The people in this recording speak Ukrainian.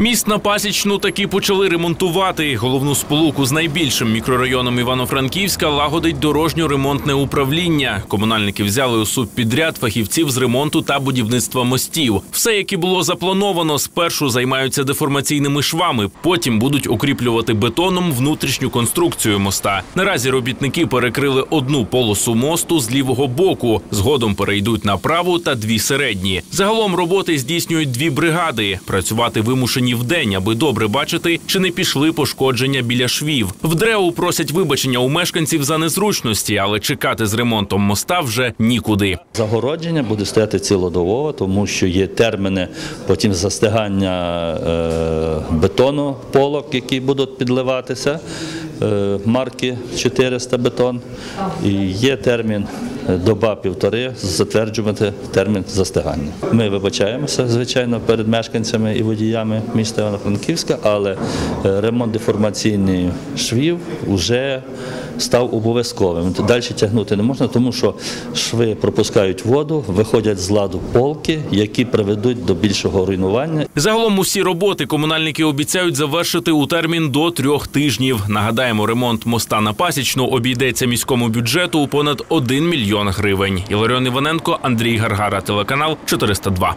Міст на Пасічну таки почали ремонтувати. Головну сполуку з найбільшим мікрорайоном Івано-Франківська лагодить дорожньо-ремонтне управління. Комунальники взяли у субпідряд фахівців з ремонту та будівництва мостів. Все, як і було заплановано, спершу займаються деформаційними швами, потім будуть укріплювати бетоном внутрішню конструкцію моста. Наразі робітники перекрили одну полосу мосту з лівого боку. Згодом перейдуть на праву та дві середні. Загалом роботи здійснюють дві бригади. Працювати вимушені вдень, аби добре бачити, чи не пішли пошкодження біля швів. В ДРЕУ просять вибачення у мешканців за незручності, але чекати з ремонтом моста вже нікуди. Загородження буде стояти цілодобово, тому що є терміни потім застигання е, бетону полок, які будуть підливатися, е, марки 400 бетон. І є термін е, доба півтори затверджувати термін застигання. Ми вибачаємося, звичайно, перед мешканцями і водіями міста Івано-Франківська, але е, ремонт деформаційних швів вже став обов'язковим. Далі тягнути не можна, тому що шви пропускають воду, виходять з ладу полки, які приведуть до більшого руйнування. Загалом усі роботи комунальники обіцяють завершити у термін до трьох тижнів. Нагадаємо, ремонт моста на Пасічну обійдеться міському бюджету у понад 1 мільйон гривень. Іларіон Іваненко, Андрій Гаргара, телеканал 402.